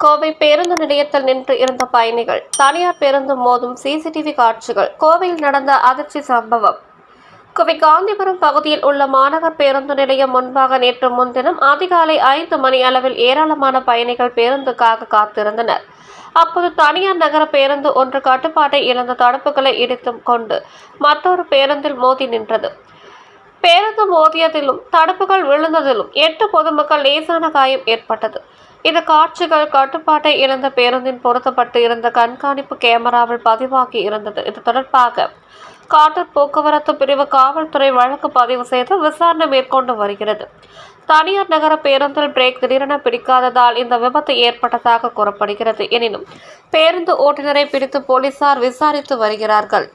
கோவை பேருந்து நிலையத்தில் நின்று இருந்த பயணிகள் தனியார் பேருந்து மோதும் சிசிடிவி காட்சிகள் கோவையில் நடந்த அதிர்ச்சி சம்பவம். கோவை காந்திபுரம் பகுதியில் உள்ள மாநகர் பேருந்து நிலையம் முன்பாக நேற்று முன்தினம் அதிகாலை ஐந்து மணி அளவில் ஏராளமான பயணிகள் பேருந்துக்காக காத்திருந்தனர். அப்போது தனியார் நகர பேருந்து ஒன்று கட்டுப்பாட்டை இழந்த தடுப்புகளை இடித்தும் கொண்டு மற்றொரு பேருந்தில் மோதி நின்றது. பேருந்து மோதியதிலும் தடுப்புகள் விழுந்ததிலும் எட்டு பொதுமக்கள் லேசான காயம் ஏற்பட்டது. இந்த காட்சிகள் கட்டுப்பாட்டை இழந்த பேருந்தின் பொருத்தப்பட்டு இருந்த கண்காணிப்பு கேமராவில் பதிவாகி இருந்தது. இது தொடர்பாக காட்டூர் போக்குவரத்து பிரிவு காவல்துறை வழக்கு பதிவு செய்து விசாரணை மேற்கொண்டு வருகிறது. தனியார் நகர பேருந்தில் பிரேக் திடீரென பிடிக்காததால் இந்த விபத்து ஏற்பட்டதாக கூறப்படுகிறது. எனினும் பேருந்து ஓட்டுநரை பிடித்து போலீசார் விசாரித்து வருகிறார்கள்.